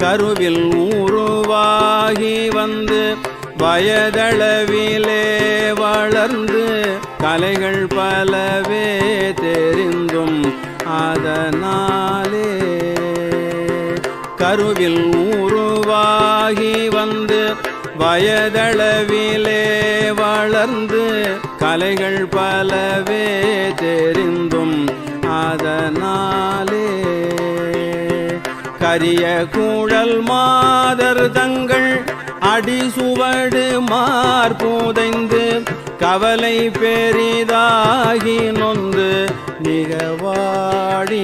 கருவில் உருவாகி வந்து வயதளவிலே வளர்ந்து கலைகள் பலவே தெரிந்தும் அதனாலே கருவில் உருவாகி வந்து வயதளவிலே வளர்ந்து கலைகள் பலவே தெரிந்தும் அதனாலே கரிய கூழல் மாதர் தங்கள் அடிசுவடு மார்புதைந்து கவலை பெரிதாகி நொந்து நிகவாடி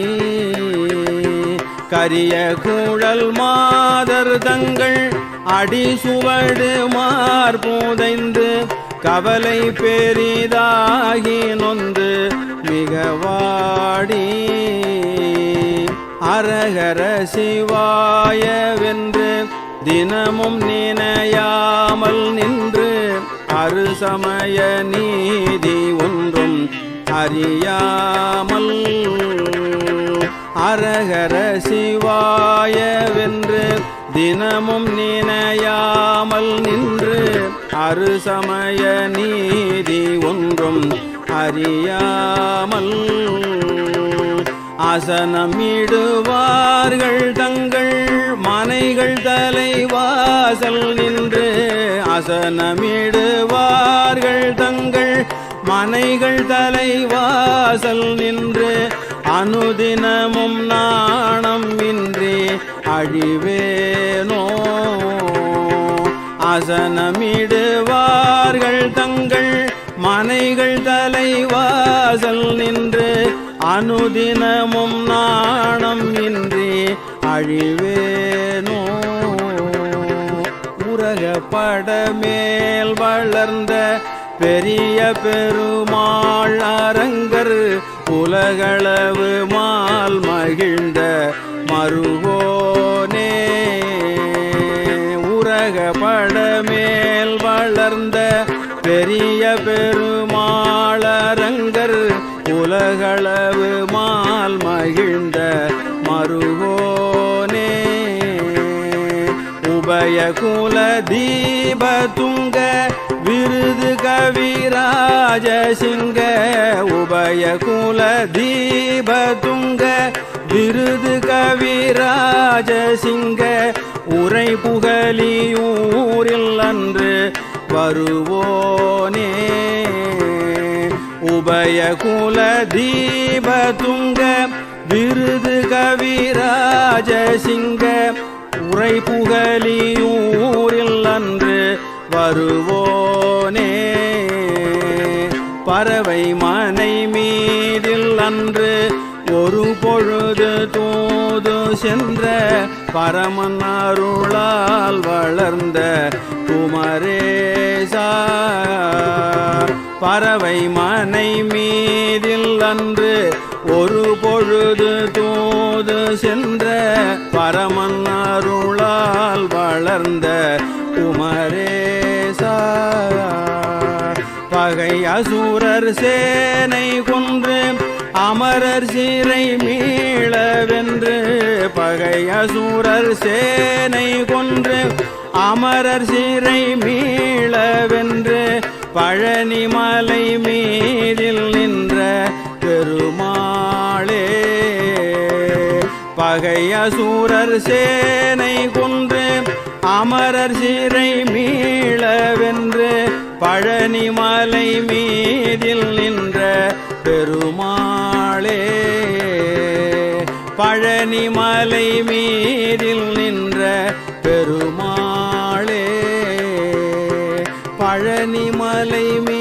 கரிய கூழல் மாதர் தங்கள் அடிசுவடு மார்புதைந்து கவலை பெரிதாகி நொந்து மிகவாடி அரகர சிவாயவென்று தினமும் நினையாமல் நின்று அருசமய நீதி ஒன்றும் அறியாமல். அரகர சிவாயவென்று தினமும் நினையாமல் நின்று அருசமய நீதி ஒன்றும் அறியாமல். அசனமிடுவார்கள் தங்கள் மனைகள் தலைவாசல் நின்று அசனமிடுவார்கள் தங்கள் மனைகள் தலைவாசல் நின்று அனுதினமும் நாணம் இன்றி அழிவேனோ? அசனமிடுவார்கள் தங்கள் மனைகள் தலைவாசல் நின்று அனுதினமும் நாணம் இன்றி அழிவேனோ? உரகப்பட மேல் வளர்ந்த பெரிய பெருமாள் அரங்கர் உலகளவு மால் மகிழ்ந்த மருகோனே. உலகப்பட மேல் வளர்ந்த பெரிய பெருமாளரங்கர் உலகளவு மால் மகிழ்ந்த மருகோனே. உபய குல தீப துங்க விருது கவிராஜ சிங்க. உபய குல தீப துங்க விருது கவிராஜ சிங்க. உரை புகழியூரில் அன்று வருவோனே. உபயகுல தீப துங்க விருது கவிராஜ சிங்க உரை புகழியூரில் அன்று வருவோனே. பறவை மனை மீதில் அன்று ஒரு பொழுது தூது சென்ற பரமன் அருளால் வளர்ந்த குமரேசா. பறவை மனை மீதில் அன்று ஒரு பொழுது தூது சென்ற பரமன் அருளால் வளர்ந்த குமரேசா பகை அசூரர் சேனை கொன்று அமரர் சிறை மீளவென்று பகை அசூரர் சேனை கொன்று அமரர் சிறை மீளவென்று பழனி மலை மீதில் நின்ற பெருமாளே பகை அசூரர் சேனை கொன்று அமரர் சிறை மீளவென்று பழனி மலை மீதில் நின்ற பெருமாளே பழனி மலை மீதில் பெருமாளே பழனி மலை மீ